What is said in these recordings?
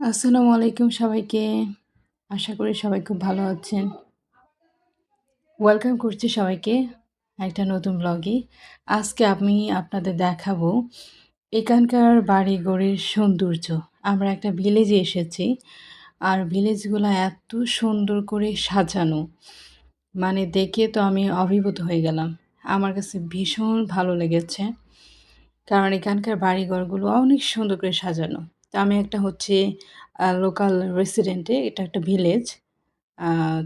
আসসালামু আলাইকুম সবাইকে। আশা করি সবাই খুব ভালো আছেন। ওয়েলকাম করছি সবাইকে একটা নতুন ব্লগে। আজকে আমি আপনাদের দেখাবো এখানকার বাড়িঘরের সৌন্দর্য। আমরা একটা ভিলেজে এসেছি। আর ভিলেজগুলো এত সুন্দর করে সাজানো। মানে দেখে তো আমি অভিভূত হয়ে গেলাম। আমার কাছে ভীষণ ভালো লেগেছে। কারণ এখানকার বাড়িঘরগুলো অনেক সুন্দর করে সাজানো। তো আমি একটা হচ্ছে লোকাল রেসিডেন্টে এটা একটা ভিলেজ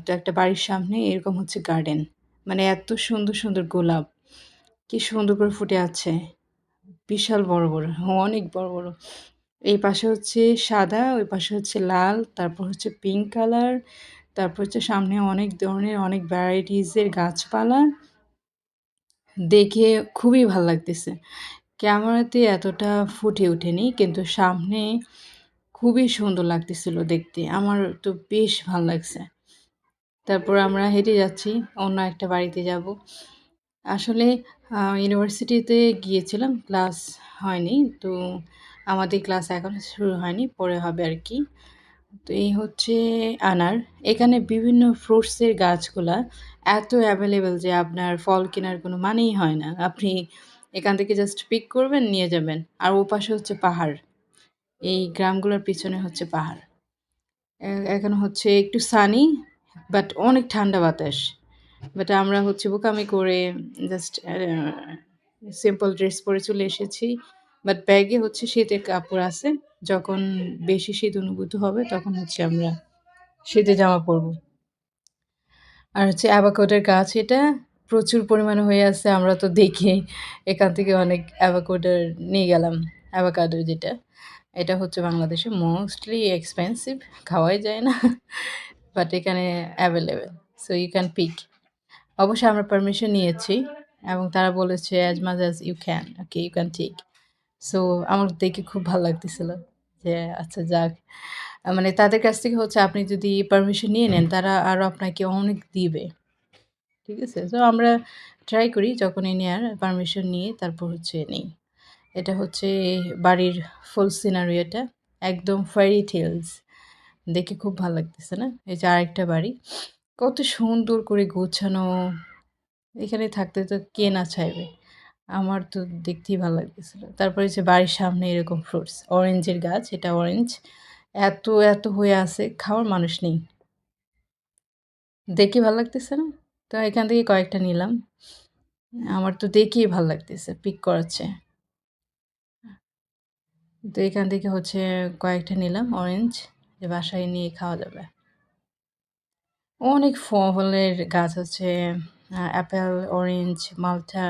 তো একটা বাড়ির সামনে এরকম হচ্ছে গার্ডেন মানে এত সুন্দর সুন্দর গোলাপ। কি সুন্দর করে ফুটে আছে। বিশাল বড় বড়, অনেক বড় বড়। এই পাশে হচ্ছে সাদা, ওই পাশে হচ্ছে লাল, তারপর হচ্ছে পিঙ্ক কালার তারপর হচ্ছে সামনে অনেক ধরনের, অনেক ভ্যারাইটিসের গাছপালা। দেখে খুবই ভালো লাগতেছে। ক্যামেরাতে এতটা ফুটে ওঠেনি, কিন্তু সামনে খুবই সুন্দর লাগতেছিল দেখতে। আমার তো বেশ ভালো লাগছে। তারপর আমরা হেঁটে যাচ্ছি, অন্য একটা বাড়িতে যাব। আসলে ইউনিভার্সিটিতে গিয়েছিলাম ক্লাস হয়নি, তো আমাদের ক্লাস এখন শুরু হয়নি, পরে হবে আর কি। তো এই হচ্ছে আনার। এখানে বিভিন্ন ফ্রুটসের গাছগুলা এত অ্যাভেলেবেল যে আপনার ফল কেনার কোনো মানেই হয় না। আপনি এখান থেকে জাস্ট পিক করবেন, নিয়ে যাবেন। আর ও পাশে হচ্ছে পাহাড়। এই গ্রামগুলোর পিছনে হচ্ছে পাহাড়। এখন হচ্ছে একটু সানি বাট অনেক ঠান্ডা বাতাস। বাট আমরা হচ্ছে বোকামি করে জাস্ট সিম্পল ড্রেস পরে চলে এসেছি। বাট ব্যাগে হচ্ছে শীতের কাপড় আছে। যখন বেশি শীত অনুভূত হবে, তখন হচ্ছে আমরা শীতে জামা পরব। আর হচ্ছে অ্যাভাকোডের গাছ এটা। প্রচুর পরিমাণে হয়ে আছে, আমরা তো দেখে। এখান থেকে অনেক অ্যাভাকোডার নিয়ে গেলাম, অ্যাভাকাডো যেটা, এটা হচ্ছে বাংলাদেশে মোস্টলি এক্সপেন্সিভ খাওয়াই যায় না বাট এখানে available so you can pick অবশ্যই আমরা পারমিশন নিয়েছি, এবং তারা বলেছে as much as you can okay you can take so আমার দেখে খুব ভালো লাগতেছিল যে আচ্ছা যাক। মানে তাদের কাছ থেকে হচ্ছে, আপনি যদি পারমিশন নিয়ে নেন, তারা আরও আপনাকে অনেক দিবে। ঠিক আছে? তো আমরা ট্রাই করি যখনই নেওয়ার পারমিশন নিয়ে তারপর হচ্ছে নেই। এটা হচ্ছে বাড়ির ফুল সিনারি এটা একদম ফেরি টেলস দেখে খুব ভালো লাগতেছে না? এই যে আরেকটা বাড়ি। কত সুন্দর করে গোছানো। এখানে থাকতে তো কে না চাইবে? আমার তো দেখতেই ভালো লাগতেছিল তারপরে যে বাড়ির সামনে এরকম ফ্রুটস অরেঞ্জের গাছ, এটা অরেঞ্জ এত এত হয়ে আছে, খাওয়ার মানুষ নেই। দেখে ভালো লাগতেছে না? তো এখান থেকে কয়েকটা নিলাম। আমার তো দেখেই ভালো লাগতেছে পিক করাচ্ছে তো এখান থেকে হচ্ছে কয়েকটা নিলাম অরেঞ্জ যে বাসায় নিয়ে খাওয়া যাবে। অনেক ফলের গাছ আছে অ্যাপেল অরেঞ্জ মালটা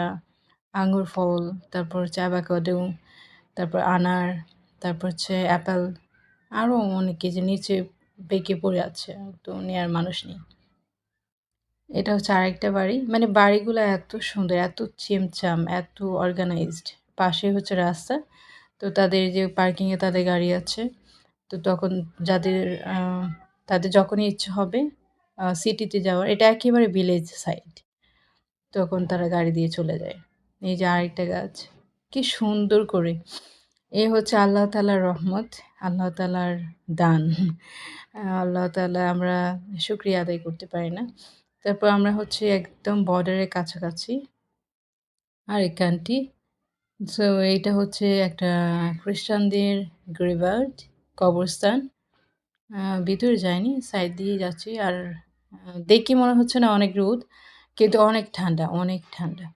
আঙ্গুর ফল, তারপর হচ্ছে অ্যাভাকাডো তারপর আনার, তারপর হচ্ছে অ্যাপেল আরও অনেক কিছু নিচে বেঁকে পড়ে আছে, তো নেওয়ার মানুষ নেই। এটা হচ্ছে আরেকটা বাড়ি। মানে বাড়িগুলো এত সুন্দর, এত চেমচাম, এত অর্গানাইজড পাশে হচ্ছে রাস্তা। তো তাদের যে পার্কিংয়ে তাদের গাড়ি আছে। তো তখন যাদের তাদের যখনই ইচ্ছে হবে সিটিতে যাওয়ার, এটা একেবারে ভিলেজ সাইড তখন তারা গাড়ি দিয়ে চলে যায়। এই যে আরেকটা গাছ। কি সুন্দর করে। এ হচ্ছে আল্লাহ তালার রহমত, আল্লাহ তালার দান। আল্লাহ তালা আমরা শুক্রিয়া আদায় করতে পারি না। তারপর আমরা হচ্ছে একদম বর্ডারের কাছাকাছি। আর এখানটি সো এইটা হচ্ছে একটা খ্রিস্টানদের গ্রেভার্ড কবরস্থান। ভিতরে যায়নি সাইড দিয়ে যাচ্ছি। আর দেখে মনে হচ্ছে না অনেক রোদ, কিন্তু অনেক ঠান্ডা অনেক ঠান্ডা।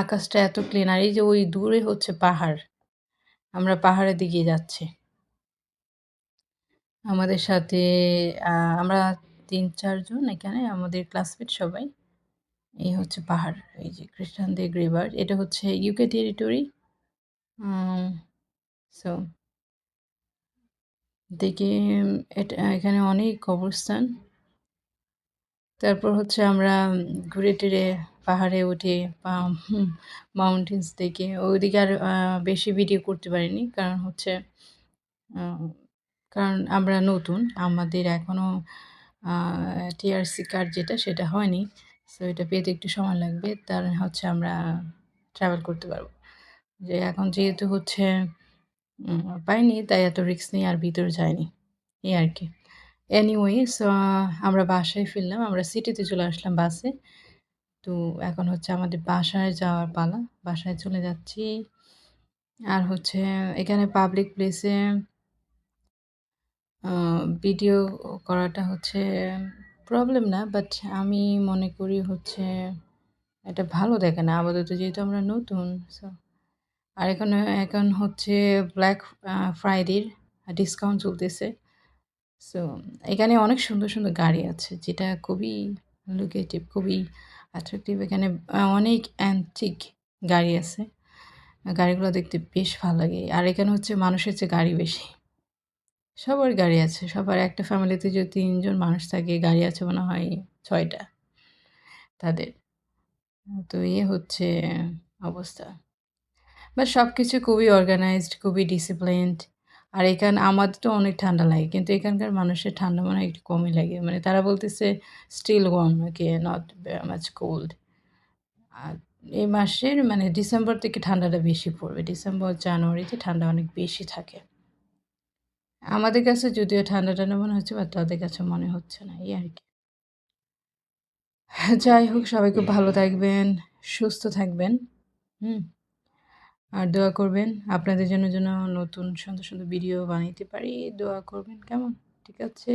আকাশটা এত ক্লিন আর এই যে ওই দূরে হচ্ছে পাহাড়। আমরা পাহাড়ের দিকে যাচ্ছি। আমাদের সাথে আমরা তিন চারজন এখানে আমাদের ক্লাসমেট সবাই। এই হচ্ছে পাহাড়, এই যে খ্রিস্টানদের গ্রেভার এটা হচ্ছে ইউকে টেরিটরি সো দেখে, এটা, এখানে অনেক কবরস্থান। তারপর হচ্ছে আমরা ঘুরে টুরে পাহাড়ে উঠে মাউন্টেন্স দেখে, ওইদিকে আর বেশি ভিডিও করতে পারিনি। কারণ হচ্ছে কারণ আমরা নতুন, আমাদের এখনও টিআরসি কার্ড যেটা, সেটা হয়নি সো এটা পেতে একটু সময় লাগবে তার হচ্ছে আমরা ট্রাভেল করতে পারব যে এখন যেহেতু হচ্ছে পাইনি, তাই এত রিস্ক নিয়ে আর ভিতরে যাইনি। এই আর কি এনিওয়ে সো আমরা বাসায় ফিরলাম। আমরা সিটিতে চলে আসলাম বাসে। তো এখন হচ্ছে আমাদের বাসায় যাওয়ার পালা। বাসায় চলে যাচ্ছি। আর হচ্ছে, এখানে পাবলিক প্লেসে ভিডিও করাটা হচ্ছে প্রবলেম না। বাট আমি মনে করি হচ্ছে এটা ভালো দেখে না। আপাতত যেহেতু আমরা নতুন সো আর এখন এখন হচ্ছে ব্ল্যাক ফ্রাইডের ডিসকাউন্ট চলতেছে। সো এখানে অনেক সুন্দর, সুন্দর গাড়ি আছে যেটা খুবই লুক্রেটিভ, খুবই অ্যাট্রাকটিভ। এখানে অনেক অ্যান্টিক গাড়ি আছে। গাড়িগুলো দেখতে বেশ ভালো লাগে। আর এখানে হচ্ছে মানুষের চেয়ে গাড়ি বেশি। সবার গাড়ি আছে। সবার একটা ফ্যামিলিতে যদি তিনজন মানুষ থাকে গাড়ি আছে মনে হয় ছয়টা তাদের। তো এই হচ্ছে অবস্থা। বা সব কিছু খুবই অর্গানাইজড, খুবই ডিসিপ্লিনড। আর এখানে আমাদের তো অনেক ঠান্ডা লাগে। কিন্তু এখানকার মানুষের ঠান্ডা মনে হয় একটু কমই লাগে। মানে তারা বলতেছে স্টিল ওয়ার্ম কে নট মাচ কোল্ড। আর এই মাসের মানে ডিসেম্বর থেকে ঠান্ডাটা বেশি পড়বে। ডিসেম্বর, জানুয়ারিতে ঠান্ডা অনেক বেশি থাকে। আমাদের কাছে যদিও ঠান্ডা, ঠান্ডা মনে হচ্ছে বা তাদের কাছে মনে হচ্ছে না। এই আর কি যাই হোক সবাই খুব ভালো থাকবেন, সুস্থ থাকবেন। হুম? আর দোয়া করবেন। আপনাদের জন্য যেন নতুন সুন্দর, সুন্দর ভিডিও বানাইতে পারি। দোয়া করবেন। কেমন? ঠিক আছে?